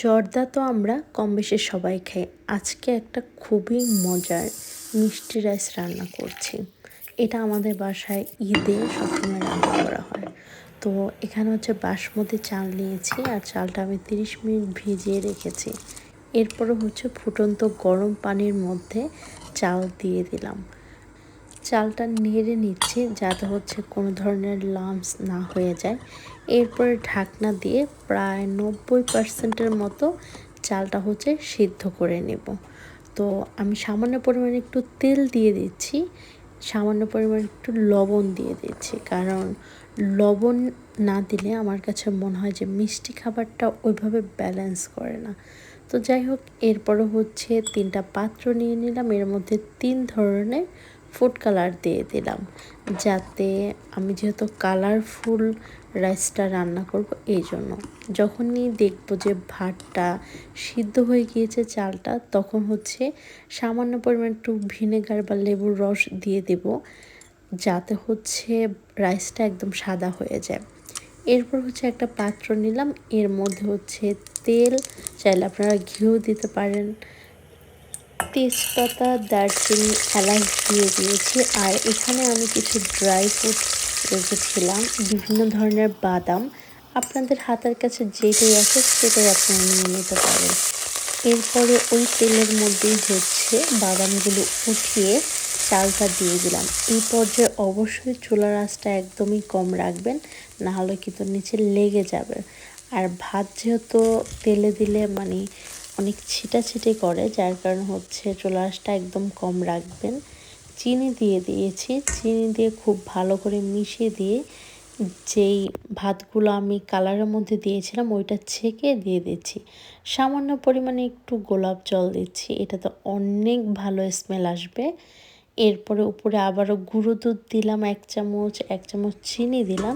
জর্দা তো আমরা কম বেশি সবাই খাই। আজকে একটা খুবই মজার মিষ্টি রাইস রান্না করছি। এটা আমাদের বাসায় ঈদে সবসময় রান্না করা হয়। তো এখানে হচ্ছে বাসমতি চাল নিয়েছি আর চালটা আমি তিরিশ মিনিট ভিজিয়ে রেখেছি। এরপরে হচ্ছে ফুটন্ত গরম পানির মধ্যে চাল দিয়ে দিলাম। চালটা নেড়ে নিচ্ছি যাতে হচ্ছে কোনো ধরনের লামস না হয়ে যায়। এরপরে ঢাকনা দিয়ে প্রায় নব্বই পার্সেন্টের মতো চালটা হচ্ছে সিদ্ধ করে নেব। তো আমি সামান্য পরিমাণে একটু তেল দিয়ে দিচ্ছি, সামান্য পরিমাণে একটু লবণ দিয়ে দিচ্ছি। কারণ লবণ না দিলে আমার কাছে মনে হয় যে মিষ্টি খাবারটা ওইভাবে ব্যালেন্স করে না। তো যাই হোক, এরপরে হচ্ছে তিনটা পাত্র নিয়ে নিলাম। এর মধ্যে তিন ধরনের ফুড কালার দিয়ে দিলাম। যাতে আমি যেহেতু কালারফুল রাইসটা রান্না করব এই জন্য যখনই দেখব যে ভাতটা সিদ্ধ হয়ে গিয়েছে চালটা, তখন হচ্ছে সামান্য পরিমাণ একটু ভিনেগার বা লেবুর রস দিয়ে দেব, যাতে হচ্ছে রাইসটা একদম সাদা হয়ে যায়। এরপর হচ্ছে একটা পাত্র নিলাম, এর মধ্যে হচ্ছে তেল, চাইলে আপনারা ঘিও দিতে পারেন। তেজপাতা, দারচিনি, এলাচ দিয়ে দিয়েছি। আর এখানে আমি কিছু ড্রাই ফ্রুট রেখেছিলাম। বিভিন্ন ধরনের বাদাম। আপনাদের হাতের কাছে যেটাই আছে, সেটাই আপনারা নিয়ে নিতে পারেন। এরপরে ওই তেলের মধ্যেই হচ্ছে বাদামগুলো উঠিয়ে চালটা দিয়ে দিলাম। এই পর্যায়ে অবশ্যই চুলার আঁচটা একদমই কম রাখবেন, নাহলে কিন্তু নিচে লেগে যাবে। আর ভাত যেহেতু তেলে দিলে মানে অনেক ছিটাছিটি করে, যার কারণ হচ্ছে চুলা একদম কম রাখবেন। চিনি দিয়ে দিয়েছি। চিনি দিয়ে খুব ভালো করে মিশিয়ে দিয়ে যেই ভাতগুলো আমি কালারের মধ্যে দিয়েছিলাম, ওইটা ছেঁকে দিয়ে দিচ্ছি। সামান্য পরিমাণে একটু গোলাপ জল দিচ্ছি। এটা তো অনেক ভালো স্মেল আসবে। এরপরে উপরে আবারও গুঁড়ো দুধ দিলাম, এক চামচ এক চামচ চিনি দিলাম।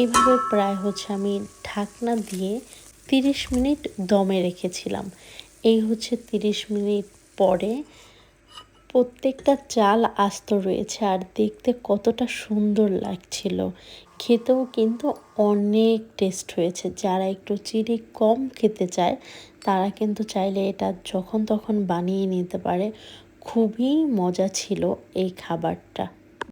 এইভাবে প্রায় হচ্ছে আমি ঢাকনা দিয়ে তিরিশ মিনিট দমে রেখেছিলাম। এই হচ্ছে তিরিশ মিনিট পরে। প্রত্যেকটা চাল আস্ত রয়েছে আর দেখতে কতটা সুন্দর লাগছিল। খেতেও কিন্তু অনেক টেস্ট হয়েছে। যারা একটু চিনি কম খেতে চায়, তারা কিন্তু চাইলে এটা যখন তখন বানিয়ে নিতে পারে। খুবই মজা ছিল এই খাবারটা।